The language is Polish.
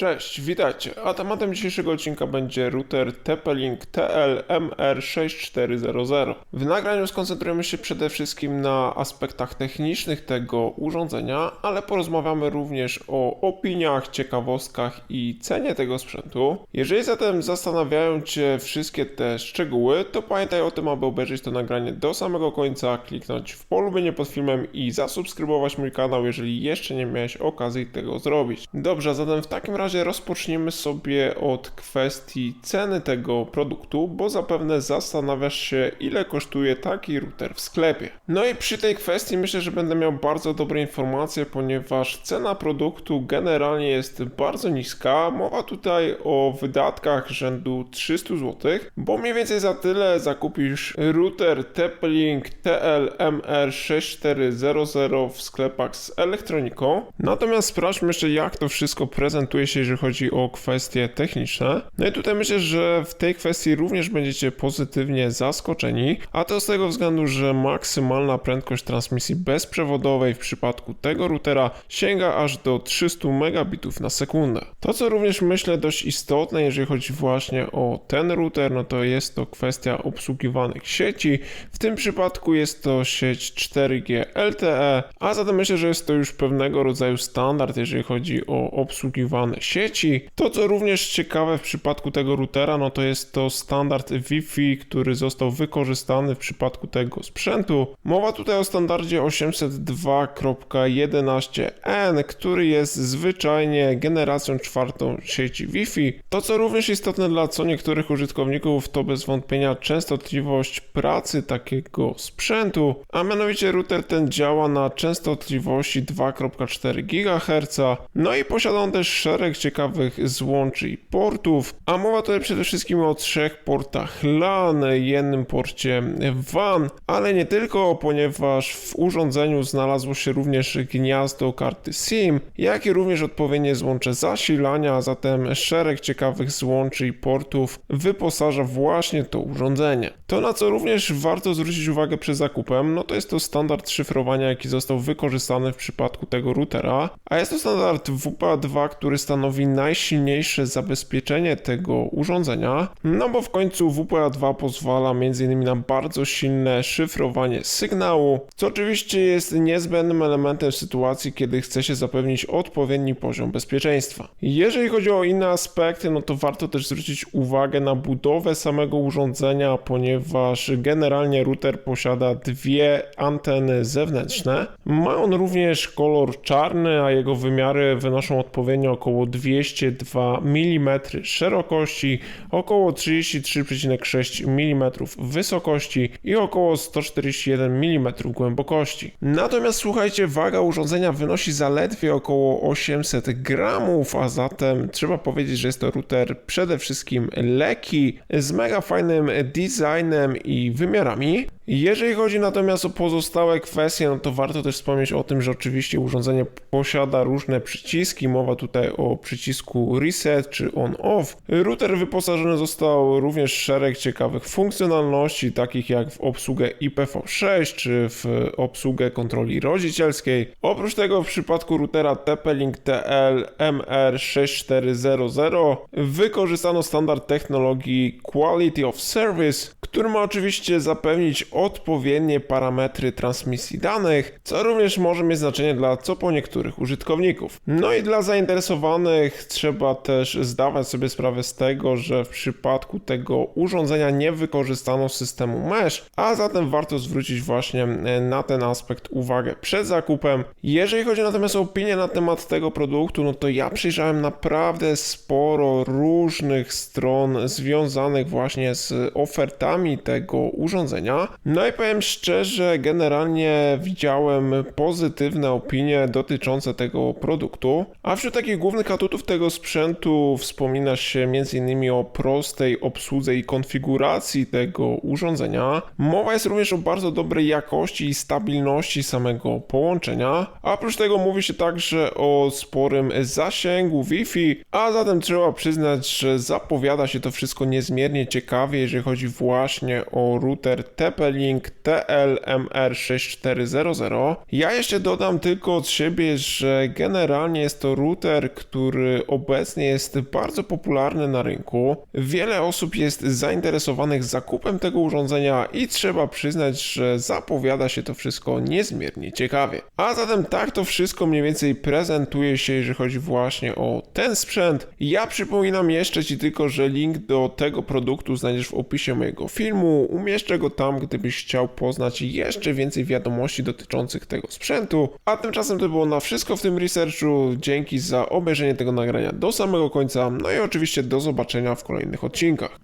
Cześć, witajcie. A tematem dzisiejszego odcinka będzie router TP-Link TL-MR6400. W nagraniu skoncentrujemy się przede wszystkim na aspektach technicznych tego urządzenia, ale porozmawiamy również o opiniach, ciekawostkach i cenie tego sprzętu. Jeżeli zatem zastanawiają Cię wszystkie te szczegóły, to pamiętaj o tym, aby obejrzeć to nagranie do samego końca, kliknąć w polubienie pod filmem i zasubskrybować mój kanał, jeżeli jeszcze nie miałeś okazji tego zrobić. Dobrze, zatem w takim razie rozpoczniemy sobie od kwestii ceny tego produktu, bo zapewne zastanawiasz się, ile kosztuje taki router w sklepie. No i przy tej kwestii myślę, że będę miał bardzo dobre informacje, ponieważ cena produktu generalnie jest bardzo niska. Mowa tutaj o wydatkach rzędu 300 zł, bo mniej więcej za tyle zakupisz router TP-Link TL-MR6400 w sklepach z elektroniką. Natomiast sprawdźmy jeszcze, jak to wszystko prezentuje się, jeżeli chodzi o kwestie techniczne. No i tutaj myślę, że w tej kwestii również będziecie pozytywnie zaskoczeni, a to z tego względu, że maksymalna prędkość transmisji bezprzewodowej w przypadku tego routera sięga aż do 300 megabitów na sekundę. To, co również myślę dość istotne, jeżeli chodzi właśnie o ten router, no to jest to kwestia obsługiwanych sieci. W tym przypadku jest to sieć 4G LTE, a zatem myślę, że jest to już pewnego rodzaju standard, jeżeli chodzi o obsługiwane sieci. To, co również ciekawe w przypadku tego routera, no to jest to standard Wi-Fi, który został wykorzystany w przypadku tego sprzętu. Mowa tutaj o standardzie 802.11n, który jest zwyczajnie generacją czwartą sieci Wi-Fi. To, co również istotne dla co niektórych użytkowników, to bez wątpienia częstotliwość pracy takiego sprzętu, a mianowicie router ten działa na częstotliwości 2.4 GHz, no i posiada on też szereg ciekawych złączy i portów, a mowa tutaj przede wszystkim o trzech portach LAN, jednym porcie WAN, ale nie tylko, ponieważ w urządzeniu znalazło się również gniazdo karty SIM, jak i również odpowiednie złącze zasilania, a zatem szereg ciekawych złączy i portów wyposaża właśnie to urządzenie. To na co również warto zwrócić uwagę przy zakupem, no to jest to standard szyfrowania, jaki został wykorzystany w przypadku tego routera, a jest to standard WPA2, który stanowi najsilniejsze zabezpieczenie tego urządzenia, no bo w końcu WPA2 pozwala m.in. na bardzo silne szyfrowanie sygnału, co oczywiście jest niezbędnym elementem w sytuacji, kiedy chce się zapewnić odpowiedni poziom bezpieczeństwa. Jeżeli chodzi o inne aspekty, no to warto też zwrócić uwagę na budowę samego urządzenia, ponieważ generalnie router posiada dwie anteny zewnętrzne. Ma on również kolor czarny, a jego wymiary wynoszą odpowiednio około 202 mm szerokości, około 33,6 mm wysokości i około 141 mm głębokości. Natomiast słuchajcie, waga urządzenia wynosi zaledwie około 800 gramów, a zatem trzeba powiedzieć, że jest to router przede wszystkim lekki, z mega fajnym designem i wymiarami. Jeżeli chodzi natomiast o pozostałe kwestie, no to warto też wspomnieć o tym, że oczywiście urządzenie posiada różne przyciski. Mowa tutaj o przycisku reset czy on-off. Router wyposażony został również w szereg ciekawych funkcjonalności, takich jak w obsługę IPv6 czy w obsługę kontroli rodzicielskiej. Oprócz tego w przypadku routera TP-Link TL MR6400 wykorzystano standard technologii Quality of Service, który ma oczywiście zapewnić odpowiednie parametry transmisji danych, co również może mieć znaczenie dla co po niektórych użytkowników. No i dla zainteresowanych trzeba też zdawać sobie sprawę z tego, że w przypadku tego urządzenia nie wykorzystano systemu mesh, a zatem warto zwrócić właśnie na ten aspekt uwagę przed zakupem. Jeżeli chodzi natomiast o opinię na temat tego produktu, no to ja przyjrzałem naprawdę sporo różnych stron związanych właśnie z ofertami tego urządzenia. No i powiem szczerze, generalnie widziałem pozytywne opinie dotyczące tego produktu, a wśród takich głównych atutów tego sprzętu wspomina się m.in. o prostej obsłudze i konfiguracji tego urządzenia. Mowa jest również o bardzo dobrej jakości i stabilności samego połączenia, a oprócz tego mówi się także o sporym zasięgu Wi-Fi, a zatem trzeba przyznać, że zapowiada się to wszystko niezmiernie ciekawie, jeżeli chodzi właśnie o router TP TP-Link TLMR6400. Ja jeszcze dodam tylko od siebie, że generalnie jest to router, który obecnie jest bardzo popularny na rynku. Wiele osób jest zainteresowanych zakupem tego urządzenia i trzeba przyznać, że zapowiada się to wszystko niezmiernie ciekawie. A zatem tak to wszystko mniej więcej prezentuje się, jeżeli chodzi właśnie o ten sprzęt. Ja przypominam jeszcze Ci tylko, że link do tego produktu znajdziesz w opisie mojego filmu. Umieszczę go tam, gdybyś chciał poznać jeszcze więcej wiadomości dotyczących tego sprzętu. A tymczasem to było na wszystko w tym researchu. Dzięki za obejrzenie tego nagrania do samego końca. No i oczywiście do zobaczenia w kolejnych odcinkach.